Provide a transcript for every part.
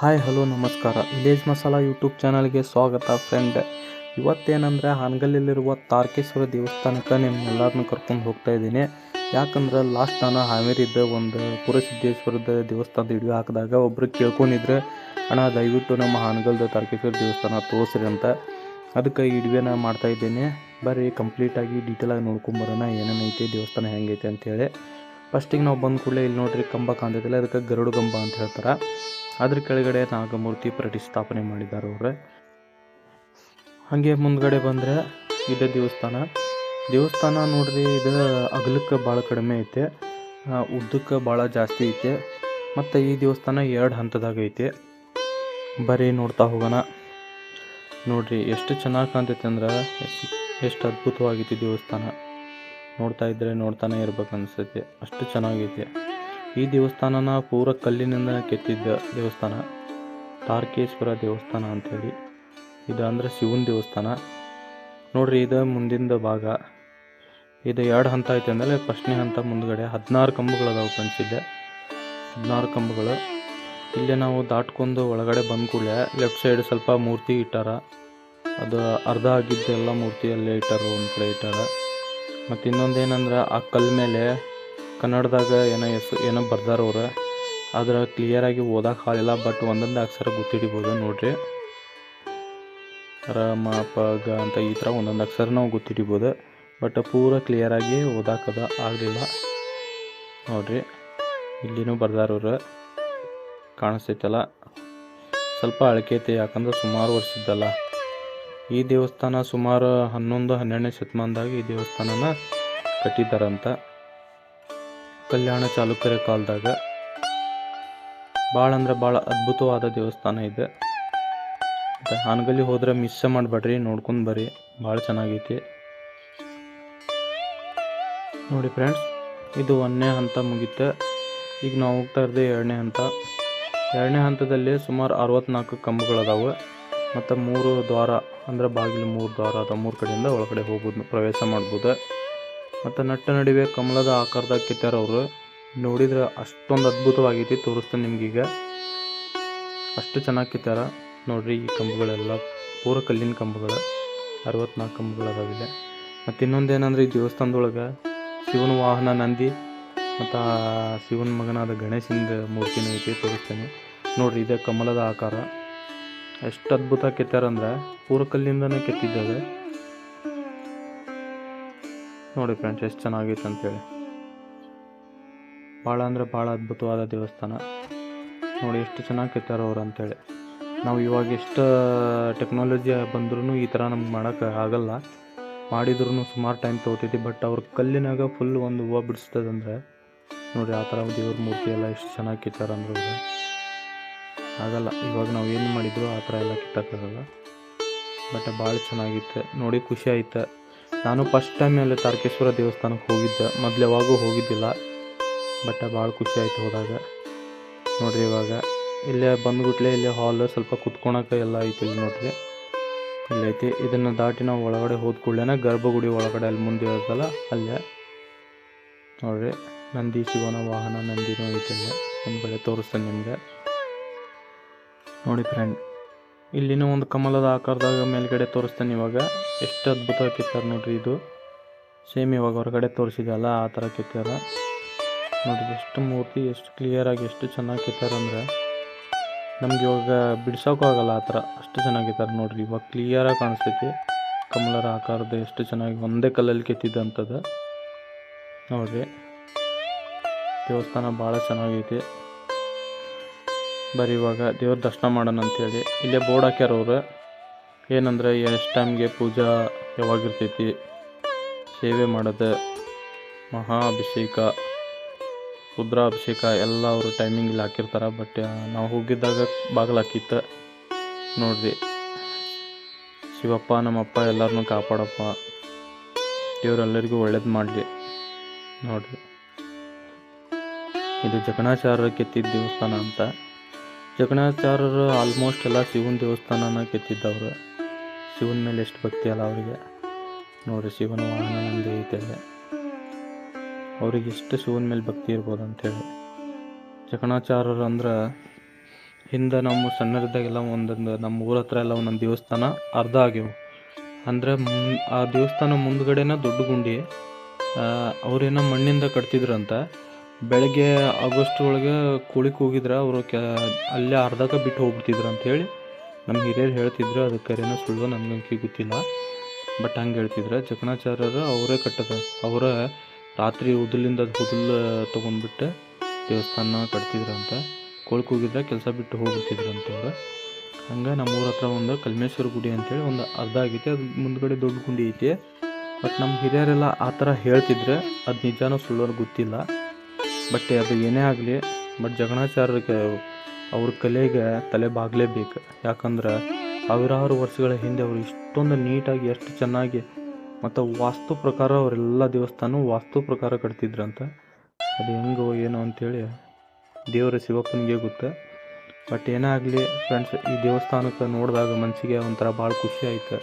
Hi, hello, ನಮಸ್ಕಾರ. Village masala YouTube ಚಾನಲ್ಗೆ ಸ್ವಾಗತ ಫ್ರೆಂಡ್ ಇವತ್ತೇನಂದರೆ ಹಾನಗಲ್ಲಿರುವ ತಾರ್ಕೇಶ್ವರ ದೇವಸ್ಥಾನಕ್ಕೆ ನಿಮ್ಮೆಲ್ಲರನ್ನು ಕರ್ಕೊಂಡು ಹೋಗ್ತಾ ಇದ್ದೀನಿ. ಯಾಕಂದ್ರೆ ಲಾಸ್ಟ್ ನಾನು ಹಾವೇರಿದ್ದ ಒಂದು ಪುರಸಿದ್ದೇಶ್ವರದ ದೇವಸ್ಥಾನದ ವಿಡಿಯೋ ಹಾಕಿದಾಗ ಒಬ್ಬರು ಕೇಳ್ಕೊಂಡಿದ್ರೆ, ಅಣ್ಣ, ದಯವಿಟ್ಟು ನಮ್ಮ ಹಾನಗಲ್ದ ತಾರ್ಕೇಶ್ವರ ದೇವಸ್ಥಾನ ತೋರಿಸ್ರಿ ಅಂತ. ಅದಕ್ಕೆ ಈ ವಿಡಿಯೋನ ಮಾಡ್ತಾ ಇದ್ದೇನೆ. ಬರ್ರಿ ಕಂಪ್ಲೀಟಾಗಿ ಡೀಟೇಲಾಗಿ ನೋಡ್ಕೊಂಬರೋಣ ಏನೇನೈತಿ ದೇವಸ್ಥಾನ ಹೆಂಗೈತೆ ಅಂತೇಳಿ. ಫಸ್ಟಿಗೆ ನಾವು ಬಂದ ಕೂಡಲೇ ಇಲ್ಲಿ ನೋಡ್ರಿ ಕಂಬ ಕಾಣ್ತೈತಿಲ್ಲ, ಅದಕ್ಕೆ ಗರುಡು ಕಂಬ ಅಂತ ಹೇಳ್ತಾರೆ. ಅದ್ರ ಕೆಳಗಡೆ ನಾಗಮೂರ್ತಿ ಪ್ರತಿಷ್ಠಾಪನೆ ಮಾಡಿದ್ದಾರೆ ಅವ್ರೆ. ಹಾಗೆ ಮುಂದ್ಗಡೆ ಬಂದರೆ ಇದೆ ದೇವಸ್ಥಾನ. ದೇವಸ್ಥಾನ ನೋಡ್ರಿ ಇದು ಅಗಲಕ್ಕೆ ಭಾಳ ಕಡಿಮೆ ಐತೆ. ಉದ್ದಕ್ಕೆ ಭಾಳ ಜಾಸ್ತಿ ಐತೆ. ಮತ್ತು ಈ ದೇವಸ್ಥಾನ ಎರಡು ಹಂತದಾಗ ಐತೆ. ಬರೀ ನೋಡ್ತಾ ಹೋಗೋಣ. ನೋಡ್ರಿ ಎಷ್ಟು ಚೆನ್ನಾಗಿ ಕಾಣ್ತೈತೆ ಅಂದ್ರೆ ಎಷ್ಟು ಅದ್ಭುತವಾಗೈತಿ ದೇವಸ್ಥಾನ. ನೋಡ್ತಾ ಇದ್ರೆ ನೋಡ್ತಾನೆ ಇರ್ಬೇಕು ಅನಿಸುತ್ತೆ. ಅಷ್ಟು ಚೆನ್ನಾಗೈತೆ. ಈ ದೇವಸ್ಥಾನನ ಪೂರ ಕಲ್ಲಿನಿಂದ ಕೆತ್ತಿದ್ದ ದೇವಸ್ಥಾನ, ತಾರಕೇಶ್ವರ ದೇವಸ್ಥಾನ ಅಂಥೇಳಿ ಇದು ಅಂದ್ರೆ ಶಿವನ ದೇವಸ್ಥಾನ. ನೋಡ್ರಿ, ಇದು ಮುಂದಿನ ಭಾಗ. ಇದು ಎರಡು ಹಂತ ಐತೆ ಅಂದರೆ ಫಸ್ಟ್ನೇ ಹಂತ, ಮುಂದ್ಗಡೆ ಹದಿನಾರು ಕಂಬಗಳು ಅದಾವೆ ಇಲ್ಲೇ. ಹದಿನಾರು ಕಂಬಗಳು. ಇಲ್ಲೇ ನಾವು ದಾಟ್ಕೊಂಡು ಒಳಗಡೆ ಬಂದ ಕೂಡಲೇ ಲೆಫ್ಟ್ ಸೈಡ್ ಸ್ವಲ್ಪ ಮೂರ್ತಿ ಇಟ್ಟಾರ. ಅದು ಅರ್ಧ ಆಗಿದ್ದೆಲ್ಲ ಮೂರ್ತಿ ಅಲ್ಲೇ ಇಟ್ಟಾರ, ಒಂದು ಕಡೆ ಇಟ್ಟಾರ. ಮತ್ತು ಇನ್ನೊಂದು ಏನಂದ್ರೆ ಆ ಕಲ್ ಮೇಲೆ ಕನ್ನಡದಾಗ ಏನೋ ಎಸ್ ಏನೋ ಬರ್ದಾರ ಅವ್ರು. ಆದ್ರೆ ಕ್ಲಿಯರಾಗಿ ಓದಕ್ಕೆ ಹಾಲಿಲ್ಲ ಬಟ್ ಒಂದೊಂದು ಅಕ್ಷರ ಗೊತ್ತಿಡಿಬೋದು ನೋಡ್ರಿ. ರ ಮ ಪ, ಗ ಅಂತ ಈ ಥರ ಒಂದೊಂದು ಅಕ್ಷರ ನಾವು ಗೊತ್ತಿಡಿಬೋದು. ಬಟ್ ಪೂರ ಕ್ಲಿಯರಾಗಿ ಓದಾಕದ ಆಗಲಿಲ್ಲ. ನೋಡ್ರಿ, ಇಲ್ಲಿನೂ ಬರ್ದಾರವ್ರು ಕಾಣಿಸ್ತೈತಲ್ಲ? ಸ್ವಲ್ಪ ಅಳಕೈತೆ ಯಾಕಂದ್ರೆ ಸುಮಾರು ವರ್ಷದ್ದಲ್ಲ ಈ ದೇವಸ್ಥಾನ ಸುಮಾರು ಹನ್ನೊಂದು, ಹನ್ನೆರಡನೇ ಶತಮಾನದಾಗ ಈ ದೇವಸ್ಥಾನನ ಕಟ್ಟಿದ್ದಾರಂತ. ಕಲ್ಯಾಣ ಚಾಲುಕ್ಯರ ಕಾಲದಾಗ ಭಾಳ ಅಂದ್ರೆ ಭಾಳ ಅದ್ಭುತವಾದ ದೇವಸ್ಥಾನ ಇದೆ. ಮತ್ತು ಹಾನಗಲ್ಲಿ ಹೋದ್ರೆ ಮಿಸ್ ಮಾಡಬೇಡ್ರಿ, ನೋಡ್ಕೊಂಡು ಬರ್ರಿ ಭಾಳ ಚೆನ್ನಾಗೈತಿ. ನೋಡಿ ಫ್ರೆಂಡ್ಸ್ ಇದು ಒಂದನೇ ಹಂತ ಮುಗೀತು. ಈಗ ನಾವು ಹೋಗ್ತಾ ಇರೋದು ಎರಡನೇ ಹಂತ. ಎರಡನೇ ಹಂತದಲ್ಲಿ ಸುಮಾರು ಅರವತ್ನಾಲ್ಕು ಕಂಬಗಳದಾವೆ. ಮತ್ತು ಮೂರು ದ್ವಾರ, ಅಂದರೆ ಬಾಗಿಲು ಮೂರು ದ್ವಾರ ಅದ ಮೂರು ಕಡೆಯಿಂದ ಒಳಗಡೆ ಹೋಗ್ಬೋದು, ಪ್ರವೇಶ ಮಾಡ್ಬೋದು. ಮತ್ತು ನಟ್ಟ ನಡುವೆ ಕಮಲದ ಆಕಾರದಾಗ ಕೆತ್ತಾರ ಅವರು. ನೋಡಿದ್ರೆ ಅಷ್ಟೊಂದು ಅದ್ಭುತವಾಗೈತಿ, ತೋರಿಸ್ತೇನೆ ನಿಮಗೀಗ. ಅಷ್ಟು ಚೆನ್ನಾಗಿ ಕೆತ್ತಾರ ನೋಡ್ರಿ ಈ ಕಂಬಗಳೆಲ್ಲ, ಪೂರ ಕಲ್ಲಿನ ಕಂಬಗಳು ಅರವತ್ನಾಲ್ಕು ಕಂಬಗಳು ಅದಾವಿದೆ. ಮತ್ತು ಇನ್ನೊಂದೇನಂದ್ರೆ ಈ ದೇವಸ್ಥಾನದೊಳಗೆ ಶಿವನ ವಾಹನ ನಂದಿ, ಮತ್ತು ಶಿವನ ಮಗನಾದ ಗಣೇಶನ ಮೂರ್ತಿನೂ ಐತಿ, ತೋರಿಸ್ತೇನೆ. ನೋಡ್ರಿ ಇದೆ ಕಮಲದ ಆಕಾರ. ಎಷ್ಟು ಅದ್ಭುತ ಕೆತ್ತಾರಂದ್ರೆ ಪೂರ ಕಲ್ಲಿಂದನೇ ಕೆತ್ತಿದ್ದಾವೆ ನೋಡಿ ಫ್ರೆಂಡ್ಸ್ ಎಷ್ಟು ಚೆನ್ನಾಗಿತ್ತು ಅಂತೇಳಿ. ಭಾಳ ಅಂದರೆ ಭಾಳ ಅದ್ಭುತವಾದ ದೇವಸ್ಥಾನ. ನೋಡಿ ಎಷ್ಟು ಚೆನ್ನಾಗಿ ಕೆತ್ತಾರ ಅವ್ರು ಅಂತೇಳಿ. ನಾವು ಇವಾಗ ಎಷ್ಟು ಟೆಕ್ನಾಲಜಿ ಬಂದ್ರೂ ಈ ಥರ ನಮ್ಗೆ ಮಾಡೋಕ್ಕೆ ಆಗಲ್ಲ. ಮಾಡಿದ್ರೂ ಸುಮಾರು ಟೈಮ್ ತೊಗೋತೈತಿ ಬಟ್ ಅವ್ರ ಕಲ್ಲಿನಾಗ ಫುಲ್ ಒಂದು ಹೂವು ಬಿಡಿಸ್ತದಂದ್ರೆ ನೋಡಿ ಆ ಥರ ದೇವ್ರ ಮೂರ್ತಿ ಎಲ್ಲ ಎಷ್ಟು ಚೆನ್ನಾಗಿ ಕೆತ್ತಾರ ಅಂದ್ರೆ ಆಗಲ್ಲ, ಇವಾಗ ನಾವು ಏನು ಮಾಡಿದ್ರು ಆ ಥರ ಎಲ್ಲ ಕಿತ್ತಕ್ಕಾಗಲ್ಲ ಬಟ್ ಭಾಳ ಚೆನ್ನಾಗಿತ್ತು. ನೋಡಿ ಖುಷಿ ಆಯ್ತು. ನಾನು ಫಸ್ಟ್ ಟೈಮ್ ಅಲ್ಲಿ ತಾರಕೇಶ್ವರ ದೇವಸ್ಥಾನಕ್ಕೆ ಹೋಗಿದ್ದೆ. ಮೊದ್ಲು ಯಾವಾಗೂ ಹೋಗಿದ್ದಿಲ್ಲ. ಬಟ್ ಭಾಳ ಖುಷಿ ಆಯಿತು ಹೋದಾಗ. ನೋಡ್ರಿ ಇವಾಗ. ಇಲ್ಲೇ ಬಂದ್ಬಿಟ್ಲೆ ಇಲ್ಲೇ ಹಾಲ್ ಸ್ವಲ್ಪ ಕುತ್ಕೊಳಕ್ಕೆ ಎಲ್ಲ ಐತಿ ಇಲ್ಲಿ ನೋಡ್ರಿ. ಇಲ್ಲೈತಿ ಇದನ್ನು ದಾಟಿ ನಾವು ಒಳಗಡೆ ಹೋದ ಕೂಡಲೇ ಗರ್ಭಗುಡಿ ಒಳಗಡೆ ಅಲ್ಲಿ ಮುಂದೆ ಇರುತ್ತಲ್ಲ ಅಲ್ಲೇ. ನೋಡ್ರಿ. ನಂದಿ ಶಿವನ ವಾಹನ ನಂದಿನೂ ಐತಿ ಕಡೆ ತೋರಿಸ್ತೇನೆ ನಿಮಗೆ. ನೋಡಿ ಫ್ರೆಂಡ್ ಇಲ್ಲಿನೂ ಒಂದು ಕಮಲದ ಆಕಾರದಾಗ ಮೇಲ್ಗಡೆ ತೋರಿಸ್ತೇನೆ ಇವಾಗ. ಎಷ್ಟು ಅದ್ಭುತ ಕಿತ್ತಾರ ನೋಡ್ರಿ ಇದು. ಸೇಮ್ ಇವಾಗ ಹೊರಗಡೆ ತೋರಿಸಿದಲ್ಲ ಆ ಥರ ಕೆತ್ತಾರ. ನೋಡ್ರಿ ಎಷ್ಟು ಮೂರ್ತಿ, ಎಷ್ಟು ಕ್ಲಿಯರಾಗಿ ಎಷ್ಟು ಚೆನ್ನಾಗಿ ಕೆತ್ತಾರ ಅಂದರೆ. ನಮ್ಗೆ ಇವಾಗ ಬಿಡ್ಸೋಕ್ಕೂ ಆಗಲ್ಲ ಆ ಥರ ಅಷ್ಟು ಚೆನ್ನಾಗಿ ಕೆತ್ತಾರ ನೋಡ್ರಿ. ಇವಾಗ ಕ್ಲಿಯರಾಗಿ ಕಾಣಿಸ್ತೈತಿ. ಕಮಲರ ಆಕಾರದ ಎಷ್ಟು ಚೆನ್ನಾಗಿ ಒಂದೇ ಕಲ್ಲಲ್ಲಿ ಕೆತ್ತಿದ್ದಂಥದ್ದು ನೋಡ್ರಿ. ದೇವಸ್ಥಾನ ಭಾಳ ಚೆನ್ನಾಗೈತಿ. ಬರೀ ಇವಾಗ ದೇವ್ರ ದರ್ಶನ ಮಾಡೋಣ ಅಂತೇಳಿ. ಇಲ್ಲೇ ಬೋರ್ಡ್ ಹಾಕ್ಯಾರ ಅವರು ಏನಂದ್ರೆ, ಎಷ್ಟು ಟೈಮ್ಗೆ ಪೂಜಾ ಯಾವಾಗಿರ್ತೈತಿ? ಸೇವೆ ಮಾಡೋದು ಮಹಾ ಅಭಿಷೇಕ ರುದ್ರಾಭಿಷೇಕ, ಎಲ್ಲ ಅವರು ಟೈಮಿಂಗ್ ಇಲ್ಲಿ ಹಾಕಿರ್ತಾರೆ. ಬಟ್ ನಾವು ಹೋಗಿದ್ದಾಗ ಬಾಗಿಲು ಹಾಕಿತ್ತು. ನೋಡ್ರಿ. ಶಿವಪ್ಪ, ನಮ್ಮಪ್ಪ ಎಲ್ಲರನ್ನೂ ಕಾಪಾಡಪ್ಪ. ದೇವರೆಲ್ಲರಿಗೂ ಒಳ್ಳೇದು ಮಾಡಲಿ. ನೋಡ್ರಿ. ಇದು ಜಕಣಾಚಾರ್ಯ ಕೆತ್ತಿದ ದೇವಸ್ಥಾನ ಅಂತ. ಜಗನ್ನಾಚಾರ್ಯರು ಆಲ್ಮೋಸ್ಟ್ ಎಲ್ಲ ಶಿವನ ದೇವಸ್ಥಾನನ ಕೆತ್ತಿದ್ದವ್ರು. ಶಿವನ ಮೇಲೆ ಎಷ್ಟು ಭಕ್ತಿ ಅಲ್ಲ ಅವರಿಗೆ. ನೋಡಿ ಶಿವನ ವಾಹನ ನಂದಿ ಐತೆ ಅಲ್ಲಿ. ಅವ್ರಿಗೆ ಎಷ್ಟು ಶಿವನ ಮೇಲೆ ಭಕ್ತಿ ಇರ್ಬೋದು ಅಂಥೇಳಿ ಜಕಣಾಚಾರ್ಯರು ಅಂದ್ರೆ ಹಿಂದೆ ನಮ್ಮ ಸಣ್ಣರಿದ್ದಾಗೆಲ್ಲ ಒಂದೊಂದು ನಮ್ಮ ಊರ ಹತ್ರ ಎಲ್ಲ ಒಂದೊಂದು ದೇವಸ್ಥಾನ ಅರ್ಧ ಆಗ್ಯವು ಅಂದರೆ ಆ ದೇವಸ್ಥಾನ ಮುಂದ್ಗಡೆನ ದೊಡ್ಡ ಗುಂಡಿ ಅವ್ರೇನೋ ಮಣ್ಣಿಂದ ಕಟ್ತಿದ್ರಂತ. ಬೆಳಗ್ಗೆ ಆಗಸ್ಟ್ ಒಳಗೆ ಕೂಳಿಗೆ ಹೋಗಿದ್ರೆ, ಅವರು ಕ್ಯಾ, ಅಲ್ಲೇ ಅರ್ಧಕ್ಕೆ ಬಿಟ್ಟು ಹೋಗ್ಬಿಡ್ತಿದ್ರು ಅಂಥೇಳಿ ನಮ್ಮ ಹಿರಿಯರು ಹೇಳ್ತಿದ್ರು ಅದಕ್ಕೆ ಕರೆನೋ ಸುಳ್ಳು ನನಗಂಕಿ ಗೊತ್ತಿಲ್ಲ. ಬಟ್ ಹಂಗೆ ಹೇಳ್ತಿದ್ರು. ಜಕಣಾಚಾರ್ಯರು ಅವರೇ ಕಟ್ಟದ, ಅವರ ರಾತ್ರಿ ಉದಲಿಂದ ಹುದಲ್ ತೊಗೊಂಡ್ಬಿಟ್ಟು ದೇವಸ್ಥಾನ ಕಟ್ತಿದ್ರು ಅಂತ. ಕೋಳಿ ಹೋಗಿದ್ರೆ, ಕೆಲಸ ಬಿಟ್ಟು ಹೋಗ್ಬಿಡ್ತಿದ್ರು ಅಂತವ್ರು ಹಂಗೆ ನಮ್ಮೂರ ಹತ್ರ ಒಂದು ಕಲ್ಮೇಶ್ವರ ಗುಡಿ ಅಂತೇಳಿ ಒಂದು ಅರ್ಧ ಆಗೈತೆ, ಅದು ಮುಂದ್ಗಡೆ ದೊಡ್ಡ ಗುಂಡಿ ಐತಿ. ಬಟ್ ನಮ್ಮ ಹಿರಿಯರೆಲ್ಲ ಆ ಥರ ಹೇಳ್ತಿದ್ರೆ, ಅದು ನಿಜಾನೋ ಸುಳ್ಳೋರು ಗೊತ್ತಿಲ್ಲ. ಬಟ್ ಅದು ಏನೇ ಆಗಲಿ ಬಟ್ ಜಗಣಾಚಾರ್ಯರಿಗೆ ಅವ್ರ ಕಲೆಗೆ ತಲೆ ಬಾಗಲೇಬೇಕು. ಯಾಕಂದ್ರೆ ಸಾವಿರಾರು ವರ್ಷಗಳ ಹಿಂದೆ ಅವರು ಇಷ್ಟೊಂದು ನೀಟಾಗಿ ಎಷ್ಟು ಚೆನ್ನಾಗಿ ಮತ್ತು ವಾಸ್ತು ಪ್ರಕಾರ ಅವರೆಲ್ಲ ದೇವಸ್ಥಾನ ವಾಸ್ತು ಪ್ರಕಾರ ಕಟ್ತಿದ್ರಂತ, ಅದು ಹೆಂಗೋ ಏನೋ ಅಂತೇಳಿ ದೇವರ ಶಿವಪ್ಪನಿಗೆ ಗೊತ್ತೆ. ಬಟ್ ಏನೇ ಆಗಲಿ ಫ್ರೆಂಡ್ಸ್ ಈ ದೇವಸ್ಥಾನಕ್ಕೆ ನೋಡಿದಾಗ ಮನಸ್ಸಿಗೆ ಒಂಥರ ಭಾಳ ಖುಷಿ ಆಯ್ತು.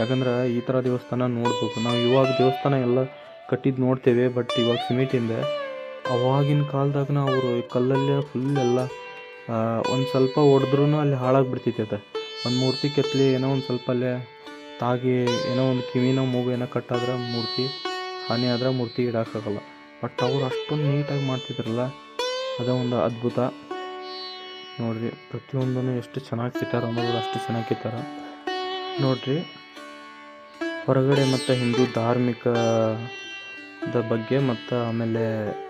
ಯಾಕಂದ್ರೆ ಈ ಥರ ದೇವಸ್ಥಾನ ನೋಡ್ಬೇಕು. ನಾವು ಇವಾಗ ದೇವಸ್ಥಾನ ಎಲ್ಲ ಕಟ್ಟಿದ್ದು ನೋಡ್ತೇವೆ ಬಟ್ ಇವಾಗ ಸಿಮೆಂಟಿಂದ ಅವಾಗಿನ ಕಾಲದಾಗ ಅವರು ಕಲ್ಲಲ್ಲೇ ಫುಲ್ ಎಲ್ಲ ಒಂದು ಸ್ವಲ್ಪ ಹೊಡೆದ್ರೂ ಅಲ್ಲಿ ಹಾಳಾಗಿ ಅದು. ಒಂದು ಮೂರ್ತಿ ಕೆತ್ತಲಿ ಏನೋ ಒಂದು ಸ್ವಲ್ಪ ಅಲ್ಲೇ ತಾಗಿ ಏನೋ ಒಂದು ಕಿವಿನೋ ಮೂಗು ಏನೋ ಕಟ್ಟಾದ್ರೆ ಮೂರ್ತಿ, ಹಾನಿ ಆದ್ರೆ ಮೂರ್ತಿ ಇಡೋಕ್ಕಾಗಲ್ಲ. ಬಟ್ ಅವ್ರು ಅಷ್ಟೊಂದು ನೀಟಾಗಿ ಮಾಡ್ತಿದ್ರಲ್ಲ, ಅದೇ ಒಂದು ಅದ್ಭುತ. ನೋಡಿರಿ ಪ್ರತಿಯೊಂದನ್ನು ಎಷ್ಟು ಚೆನ್ನಾಗಿ ಕಿತ್ತಾರ ಅನ್ನೋದು ಅಷ್ಟು ಚೆನ್ನಾಗಿ ಕಿತ್ತಾರ. ನೋಡಿರಿ, ಹೊರಗಡೆ ಮತ್ತು ಹಿಂದೂ ಧಾರ್ಮಿಕದ ಬಗ್ಗೆ ಮತ್ತು ಆಮೇಲೆ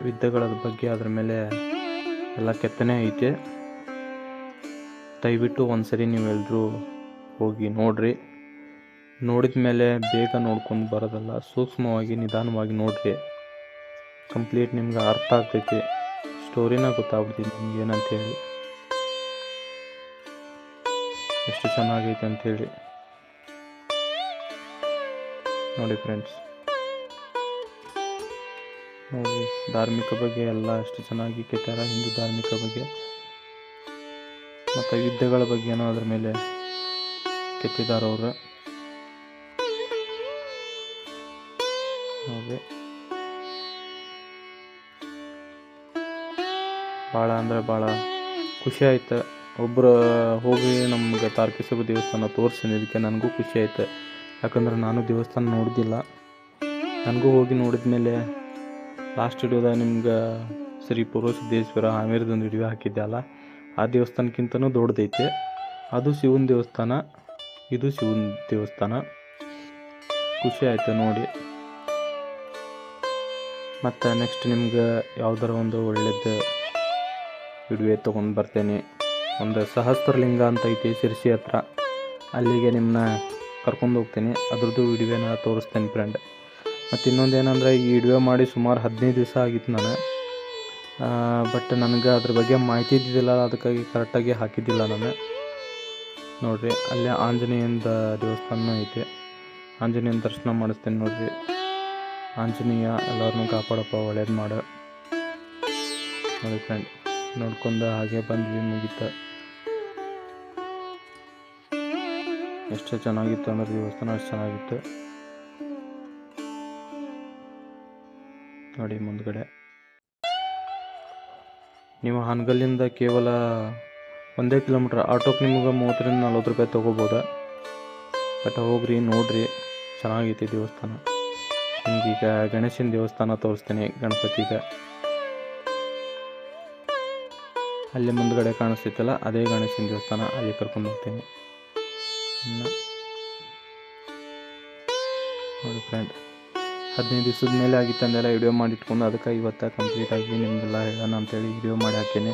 ವಿದ್ಯೆಗಳ ಬಗ್ಗೆ ಅದ್ರ ಮೇಲೆ ಎಲ್ಲ ಕೆತ್ತನೆ ಐತೆ. ದಯವಿಟ್ಟು ಒಂದ್ಸರಿ ನೀವೆಲ್ಲರೂ ಹೋಗಿ ನೋಡ್ರಿ. ನೋಡಿದ ಮೇಲೆ ಬೇಗ ನೋಡ್ಕೊಂಡು ಬರೋದಲ್ಲ, ಸೂಕ್ಷ್ಮವಾಗಿ ನಿಧಾನವಾಗಿ ನೋಡ್ರಿ. ಕಂಪ್ಲೀಟ್ ನಿಮ್ಗೆ ಅರ್ಥ ಆಗ್ತೈತಿ. ಸ್ಟೋರಿನ ಗೊತ್ತಾಗ್ಬಿಡ್ತೀನಿ ನಿಮ್ಗೆ ಏನಂತೇಳಿ. ಎಷ್ಟು ಚೆನ್ನಾಗೈತೆ ಅಂತೇಳಿ ನೋಡಿ ಫ್ರೆಂಡ್ಸ್ ನೋಡಿ, ಧಾರ್ಮಿಕ ಬಗ್ಗೆ ಎಲ್ಲ ಅಷ್ಟು ಚೆನ್ನಾಗಿ ಕೆಟ್ಟಾರ ಹಿಂದೂ ಧಾರ್ಮಿಕ ಬಗ್ಗೆ? ಮತ್ತು ಯುದ್ಧಗಳ ಬಗ್ಗೆನೂ ಅದ್ರ ಮೇಲೆ ಕೆತ್ತಿದ್ದಾರೆ ಅವರು. ನೋಡಿ. ಭಾಳ ಅಂದರೆ ಭಾಳ ಖುಷಿ ಆಯ್ತು. ಒಬ್ಬರು ಹೋಗಿ ನಮ್ಗೆ ತಾರಕೇಶ್ವರ ದೇವಸ್ಥಾನ ತೋರಿಸಿದ್ದಕ್ಕೆ ನನಗೂ ಖುಷಿ ಆಯ್ತು. ಯಾಕಂದ್ರೆ ನಾನು ದೇವಸ್ಥಾನ ನೋಡಿದ್ದಿಲ್ಲ ನನಗೂ ಹೋಗಿ ನೋಡಿದ ಮೇಲೆ ಲಾಸ್ಟ್ ವಿಡಿಯೋದಾಗ ನಿಮ್ಗೆ ಶ್ರೀ ಪೂರ್ವ ಸಿದ್ದೇಶ್ವರ ಹಾವೇರಿದೊಂದು ವಿಡಿಯೋ ಹಾಕಿದ್ದೆ ಅಲ್ಲ ಆ ದೇವಸ್ಥಾನಕ್ಕಿಂತನೂ ದೊಡ್ಡದೈತೆ. ಅದು ಶಿವನ ದೇವಸ್ಥಾನ, ಇದು ಶಿವನ ದೇವಸ್ಥಾನ. ಖುಷಿ ಆಯ್ತು ನೋಡಿ. ಮತ್ತು ನೆಕ್ಸ್ಟ್ ನಿಮ್ಗೆ ಯಾವ್ದಾರ ಒಂದು ಒಳ್ಳೆಯದು ವಿಡಿಯೋ ತೊಗೊಂಡು ಬರ್ತೇನೆ. ಒಂದು ಸಹಸ್ರಲಿಂಗ ಅಂತ ಐತಿ ಶಿರ್ಸಿ ಹತ್ರ. ಅಲ್ಲಿಗೆ ನಿಮ್ಮನ್ನ ಕರ್ಕೊಂಡು ಹೋಗ್ತೀನಿ. ಅದ್ರದ್ದು ವಿಡಿಯೋನ ತೋರಿಸ್ತೇನೆ ಫ್ರೆಂಡ್ ಮತ್ತು ಇನ್ನೊಂದು ಏನಂದರೆ ಈ ವಿಡಿಯೋ ಮಾಡಿ ಸುಮಾರು ಹದಿನೈದು ದಿವಸ ಆಗಿತ್ತು ನಾನು. ಬಟ್ ನನಗೆ ಅದ್ರ ಬಗ್ಗೆ ಮಾಹಿತಿ ಇದ್ದಿದ್ದಿಲ್ಲ, ಅದಕ್ಕಾಗಿ ಕರೆಕ್ಟಾಗಿ ಹಾಕಿದ್ದಿಲ್ಲ ನಾನು. ನೋಡಿರಿ, ಅಲ್ಲೇ ಆಂಜನೇಯಂದ ದೇವಸ್ಥಾನ ಐತೆ. ಆಂಜನೇಯನ ದರ್ಶನ ಮಾಡಿಸ್ತೇನೆ ನೋಡಿರಿ. ಆಂಜನೇಯ ಎಲ್ಲರನ್ನೂ ಕಾಪಾಡಪ್ಪ, ಒಳ್ಳೇದು ಮಾಡು. ನೋಡಿ ಫ್ರೆಂಡ್ ನೋಡ್ಕೊಂಡು ಹಾಗೆ ಬಂದ್ವಿ ಮುಗಿತ. ಎಷ್ಟು ಚೆನ್ನಾಗಿತ್ತು ಅಂದ್ರೆ ದೇವಸ್ಥಾನ ಅಷ್ಟು ಚೆನ್ನಾಗಿತ್ತು. ನೋಡಿ ಮುಂದ್ಗಡೆ. ನೀವು ಹಾನಗಲ್ಲಿಂದ ಕೇವಲ ಒಂದೇ ಕಿಲೋಮೀಟ್ರ್ ಆಟೋಕ್ಕೆ ನಿಮಗೆ ಮೂವತ್ತರಿಂದ ನಲ್ವತ್ತು ರೂಪಾಯಿ ತೊಗೋಬೋದ? ಬಟ್ ಹೋಗ್ರಿ, ನೋಡ್ರಿ. ಚೆನ್ನಾಗೈತಿ ದೇವಸ್ಥಾನ. ನಿಮ್ಗೀಗ ಗಣೇಶನ ದೇವಸ್ಥಾನ ತೋರಿಸ್ತೀನಿ ಗಣಪತಿಗೆ. ಅಲ್ಲಿ ಮುಂದ್ಗಡೆ ಕಾಣಿಸ್ತೈತಲ್ಲ, ಅದೇ ಗಣೇಶನ ದೇವಸ್ಥಾನ. ಅಲ್ಲಿ ಕರ್ಕೊಂಡು ಹೋಗ್ತೀನಿ. ನೋಡಿ ಫ್ರೆಂಡ್ ಹದಿನೈದು ದಿವಸದ ಮೇಲೆ ಆಗಿತ್ತು ಅಂದೆಲ್ಲ ವಿಡಿಯೋ ಮಾಡಿ ಇಟ್ಕೊಂಡು ಅದಕ್ಕೆ ಇವತ್ತು ಕಂಪ್ಲೀಟಾಗಿ ನಿಮಗೆಲ್ಲ ಹೇಳೋಣ ಅಂತೇಳಿ ವಿಡಿಯೋ ಮಾಡಿ ಹಾಕೀನಿ.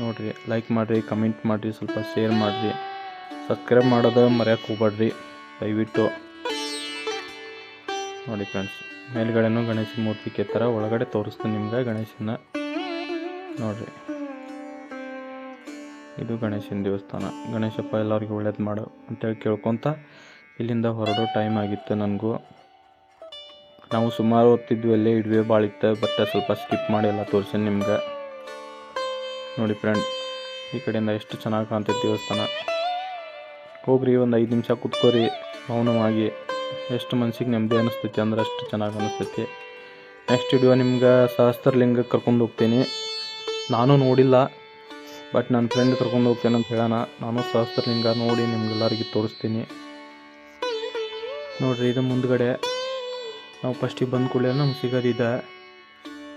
ನೋಡಿರಿ ಲೈಕ್ ಮಾಡಿರಿ ಕಮೆಂಟ್ ಮಾಡಿರಿ, ಸ್ವಲ್ಪ ಶೇರ್ ಮಾಡಿರಿ. ಸಬ್ಸ್ಕ್ರೈಬ್ ಮಾಡೋದು ಮರೆಯೋಕೆ ಹೋಗ್ಬೇಡ್ರಿ. ದಯವಿಟ್ಟು. ನೋಡಿ ಫ್ರೆಂಡ್ಸ್ ಮೇಲ್ಗಡೆನೂ ಗಣೇಶ ಮೂರ್ತಿ ಕೆತ್ತರ, ಒಳಗಡೆ ತೋರಿಸ್ತೀನಿ ನಿಮ್ಗೆ ಗಣೇಶನ. ನೋಡಿರಿ. ಇದು ಗಣೇಶನ ದೇವಸ್ಥಾನ. ಗಣೇಶಪ್ಪ ಎಲ್ಲರಿಗೂ ಒಳ್ಳೇದು ಮಾಡು ಅಂತೇಳಿ ಕೇಳ್ಕೊತ ಇಲ್ಲಿಂದ ಹೊರಡೋ ಟೈಮ್ ಆಗಿತ್ತು ನನಗೂ. ನಾವು ಸುಮಾರು ಹೊತ್ತಿದ್ವಿ ಅಲ್ಲೇ ಇಡ್ವೆ ಭಾಳ ಇತ್ತು ಬಟ್ ಸ್ವಲ್ಪ ಸ್ಕಿಪ್ ಮಾಡಿ ಎಲ್ಲ ತೋರಿಸೀನಿ ನಿಮ್ಗೆ. ನೋಡಿ ಫ್ರೆಂಡ್ ಈ ಕಡೆಯಿಂದ ಎಷ್ಟು ಚೆನ್ನಾಗಿ ಕಾಣ್ತೈತೆ ದೇವಸ್ಥಾನ. ಹೋಗ್ರಿ, ಒಂದು ಐದು ನಿಮಿಷ ಕುತ್ಕೋರಿ ಮೌನವಾಗಿ ಎಷ್ಟು ಮನ್ಸಿಗೆ ನೆಮ್ಮದಿ ಅನಿಸ್ತೈತಿ ಅಂದ್ರೆ ಅಷ್ಟು ಚೆನ್ನಾಗಿ ಅನಿಸ್ತೈತಿ. ನೆಕ್ಸ್ಟ್ ವಿಡಿಯೋ ನಿಮ್ಗೆ ಸಹಸ್ರಲಿಂಗ ಕರ್ಕೊಂಡು ಹೋಗ್ತೀನಿ. ನಾನು ನೋಡಿಲ್ಲ ಬಟ್ ನನ್ನ ಫ್ರೆಂಡ್ ಕರ್ಕೊಂಡು ಹೋಗ್ತೇನೆ ಅಂತ ಹೇಳೋಣ. ನಾನು ಸಹಸ್ರಲಿಂಗ ನೋಡಿ ನಿಮ್ಗೆಲ್ಲರಿಗೆ ತೋರಿಸ್ತೀನಿ. ನೋಡ್ರಿ, ಇದು ಮುಂದ್ಗಡೆ. ನಾವು ಫಸ್ಟಿಗೆ ಬಂದ ಕೂಡಲೇ ನಮ್ಗೆ ಸಿಗೋದಿದೆ.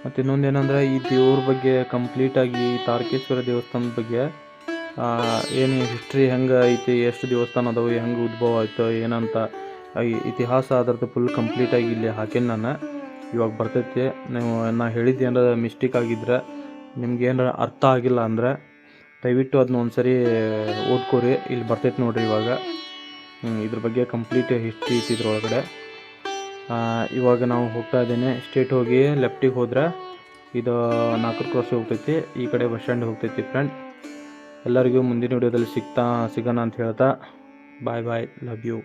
ಮತ್ತು ಇನ್ನೊಂದು ಏನಂದ್ರೆ, ಈ ದೇವ್ರ ಬಗ್ಗೆ ಕಂಪ್ಲೀಟಾಗಿ ತಾರಕೇಶ್ವರ ದೇವಸ್ಥಾನದ ಬಗ್ಗೆ ಏನು ಹಿಸ್ಟ್ರಿ ಹೆಂಗೆ ಐತಿ, ಎಷ್ಟು ದೇವಸ್ಥಾನ ಅದಾವೆ, ಹೆಂಗೆ ಉದ್ಭವ ಆಯ್ತು, ಏನಂತ ಇತಿಹಾಸ ಅದರದ್ದು ಫುಲ್ ಕಂಪ್ಲೀಟಾಗಿ ಇಲ್ಲಿ ಹಾಕೇನಿ ನಾನು. ಇವಾಗ ಬರ್ತೈತಿ. ನೀವು ನಾ ಹೇಳಿದ್ದು ಏನಾರ ಮಿಸ್ಟೇಕ್ ಆಗಿದ್ರೆ, ನಿಮ್ಗೆ ಏನಾರ ಅರ್ಥ ಆಗಿಲ್ಲ ಅಂದರೆ, ದಯವಿಟ್ಟು ಅದನ್ನ ಒಂದ್ಸರಿ ಓದ್ಕೋರಿ. ಇಲ್ಲಿ ಬರ್ತೈತೆ ನೋಡಿರಿ ಇವಾಗ. ಇದ್ರ ಬಗ್ಗೆ ಕಂಪ್ಲೀಟ್ ಹಿಸ್ಟ್ರಿ ಇತ್ತು ಇದ್ರೊಳಗಡೆ ಇವಾಗ ನಾವು ಹೋಗ್ತಾ ಇದ್ದೇನೆ. ಸ್ಟೇಟ್ ಹೋಗಿ ಲೆಫ್ಟಿಗೆ ಹೋದ್ರೆ ಇದು ನಾಲ್ಕು ಕ್ರಾಸ್ ಹೋಗ್ತೈತಿ. ಈ ಕಡೆ ಬಸ್ ಸ್ಟ್ಯಾಂಡ್ ಹೋಗ್ತೈತಿ ಫ್ರೆಂಡ್ ಎಲ್ಲರಿಗೂ ಮುಂದಿನ ವಿಡಿಯೋದಲ್ಲಿ ಸಿಗ್ತಾ, ಸಿಗೋಣ ಅಂತ ಹೇಳ್ತಾ ಬಾಯ್ ಬಾಯ್ ಲವ್ ಯು